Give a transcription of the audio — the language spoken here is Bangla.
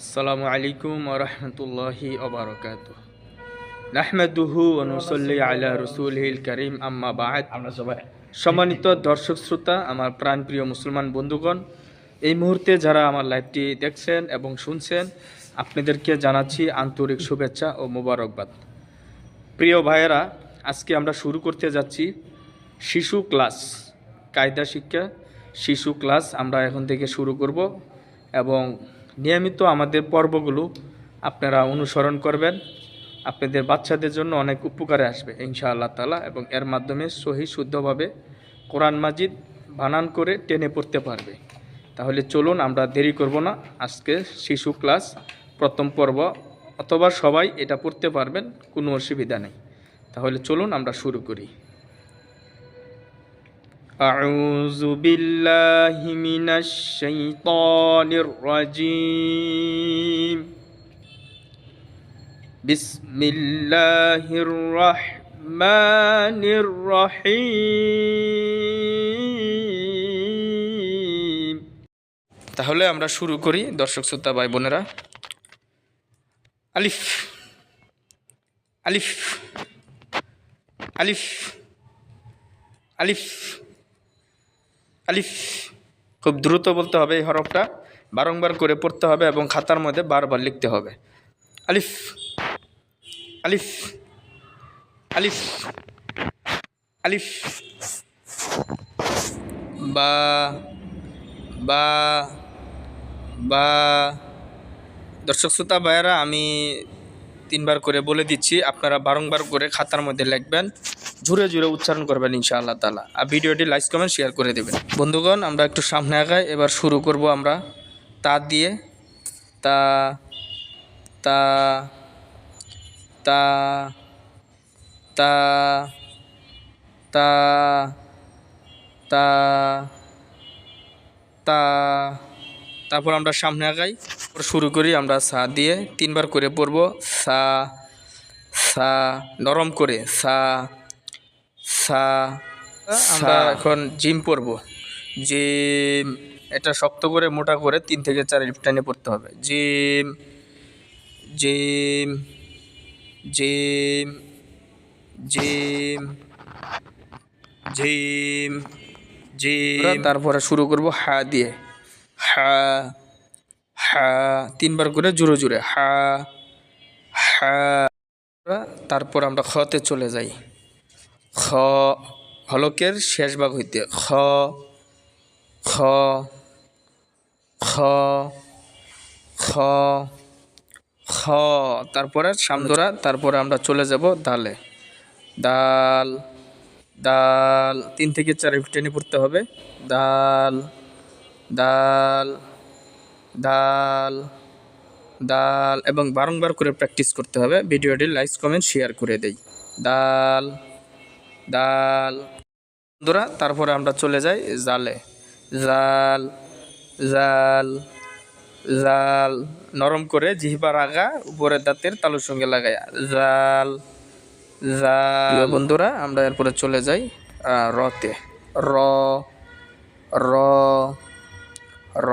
আসসালামু আলাইকুম ওরহমতুল্লাহি ওবরকাত নাহমেদুহু অনুসল্লি আলা রসুলহিল করিম আম্মা বাদ। আমরা সবাই সম্মানিত দর্শক শ্রোতা আমার প্রাণপ্রিয় মুসলমান বন্ধুগণ এই মুহূর্তে যারা আমার লাইভটি দেখছেন এবং শুনছেন আপনাদেরকে জানাচ্ছি আন্তরিক শুভেচ্ছা ও মোবারকবাদ। প্রিয় ভাইয়েরা আজকে আমরা শুরু করতে যাচ্ছি শিশু ক্লাস কায়দা শিক্ষা। শিশু ক্লাস আমরা এখন থেকে শুরু করব এবং নিয়মিত আমাদের পর্বগুলো আপনারা অনুসরণ করবেন। আপনাদের বাচ্চাদের জন্য অনেক উপকারে আসবে ইনশা আল্লাহ তালা এবং এর মাধ্যমে সহি শুদ্ধভাবে কোরআন মাজিদ বানান করে টেনে পড়তে পারবে। তাহলে চলুন, আমরা দেরি করব না। আজকে শিশু ক্লাস, প্রথম পর্ব, অথবা সবাই এটা পড়তে পারবেন, কোনো অসুবিধা নেই। তাহলে চলুন, আমরা শুরু করি। أعوذ بالله من الشيطان الرجيم بسم الله الرحمن الرحيم তাহলে আমরা শুরু করি দর্শক শ্রোতা ভাই বোনেরা আলিফ আলিফ আলিফ আলিফ আলিফ, খুব দ্রুত বলতে হবে এই হরফটা, বারংবার করে পড়তে হবে এবং খাতার মধ্যে বারবার লিখতে হবে। আলিফ আলিফ আলিফ আলিফ, বা বা বা। দর্শক শ্রোতা, ভাইয়েরা, আমি তিনবার করে বলে দিচ্ছি, আপনারা বারংবার করে খাতার মধ্যে লিখবেন, জুড়ে জুড়ে উচ্চারণ করবেন ইনশাআল্লাহ তালা আর ভিডিওটি লাইক, কমেন্ট, শেয়ার করে দেবেন। বন্ধুগণ, আমরা একটু সামনে আগাই, এবার শুরু করব আমরা। তা দিয়ে তা তা তা তা তা তা তা। তারপর আমরা সামনে আগাই। শুরু করি আমরা সা দিয়ে তিনবার করে পড়ব। সা সা নরম করে সা সা আমরা এখন জিম পড়ব। জিম এটা শক্ত করে মোটা করে তিন থেকে চার লিফ টানে পড়তে হবে। Gym gym gym gym gym gym. তারপরে শুরু করব হা দিয়ে। হা হা, তিনবার করে জোরে জোরে, হা হা, তারপর আমরা খতে চলে যাই। খ, হলকের শেষ ভাগ হইতে, খ খ খ খ খ, তারপরে সামদরা তারপরে আমরা চলে যাব দালে দাল দাল তিন থেকে চার টেনে পড়তে হবে। দাল দাল দাল দাল এবং বারংবার করে প্র্যাকটিস করতে হবে। ভিডিওটি লাইক কমেন্ট শেয়ার করে দেই। দাল দাল বন্ধুরা, তারপরে আমরা চলে যাই জালে। জাল জাল জাল। নরম করে জিহবার আগা উপরের দাঁতের তালুর সঙ্গে লাগাই জাল জাল। বন্ধুরা, আমরা এরপরে চলে যাই রতে। র র র র র।